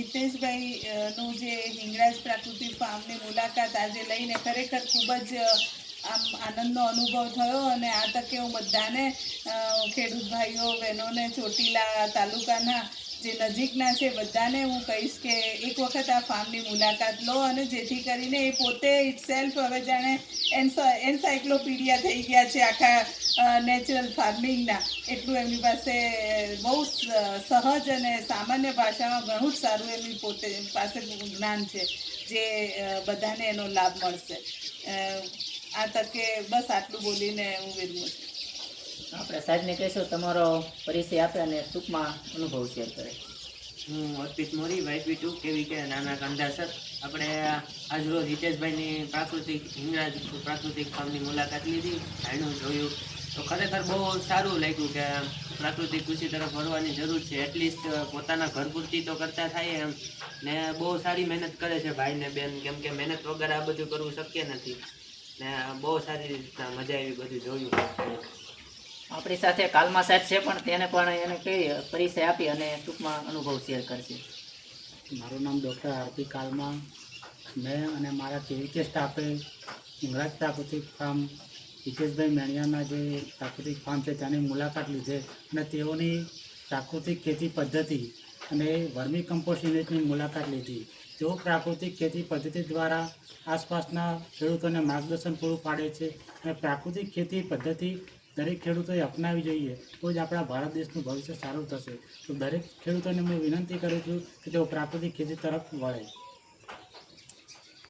હિતેશભાઈ જે હિંગળાજ પ્રાકૃતિક ફાર્મની મુલાકાત આજે લઈને ખરેખર ખૂબ જ આમ આનંદનો અનુભવ થયો અને આ તકે હું બધાને ખેડૂત ભાઈઓ, બહેનોને ચોટીલા તાલુકાના જે નજીકના છે, બધાને હું કહીશ કે એક વખત આ ફાર્મની મુલાકાત લો અને જેથી કરીને એ પોતે ઇટસેલ્ફ હવે જાણે એન્સાઇક્લોપીડિયા થઈ ગયા છે આખા નેચરલ ફાર્મિંગના એટલું એમની પાસે બહુ સહજ અને સામાન્ય ભાષામાં ઘણું જ સારું એમની પોતે, પાસે જ્ઞાન છે, જે બધાને એનો લાભ મળશે. આ તકે બસ આટલું બોલીને હું વિરમું છું. આપણે સાહેબને કહેશો, તમારો પરિચય આપે અને ટૂંકમાં અનુભવ શેર કરે. હું અર્પિત મોરી વાયપી ટુ, કેવી કે નાના કંદાસર આપણે આજરોજ હિતેશભાઈની પ્રાકૃતિક હિંગરાજ પ્રાકૃતિક ફાર્મની મુલાકાત લીધી જાણ્યું જોયું. તો ખરેખર બહુ સારું લાગ્યું કે પ્રાકૃતિક કૃષિ તરફ વળવાની જરૂર છે. એટલીસ્ટ પોતાના ઘર પૂરતી તો કરતા થાય એમ. ને બહુ સારી મહેનત કરે છે ભાઈ ને બેન, કેમ કે મહેનત વગર આ બધું કરવું શક્ય નથી. ને બહુ સારી રીતના મજા આવી બધું જોયું. આપણી સાથે કાલમાં સાહેબ છે પણ તેને પણ એને કઈ પરિચય આપી અને ટૂંકમાં અનુભવ શેર કરશે. મારું નામ ડૉક્ટર આરપી કાલમાં. મેં અને મારા કેવીકે સ્ટાફે ઇંગરાજ પ્રાકૃતિક ફાર્મ, હિતેશભાઈ મેણિયાના જે પ્રાકૃતિક ફાર્મ છે તેની મુલાકાત લીધે અને તેઓની પ્રાકૃતિક ખેતી પદ્ધતિ અને વર્મી કમ્પોસ્ટ યુનિટની મુલાકાત લીધી. તેઓ પ્રાકૃતિક ખેતી પદ્ધતિ દ્વારા આસપાસના ખેડૂતોને માર્ગદર્શન પૂરું પાડે છે અને પ્રાકૃતિક ખેતી પદ્ધતિ દરેક ખેડૂતોએ અપનાવી જોઈએ તો જ આપણા ભારત દેશનું ભવિષ્ય સારું થશે. તો દરેક ખેડૂતોને હું વિનંતી કરું છું કે તેઓ પ્રાકૃતિક ખેતી તરફ વળે.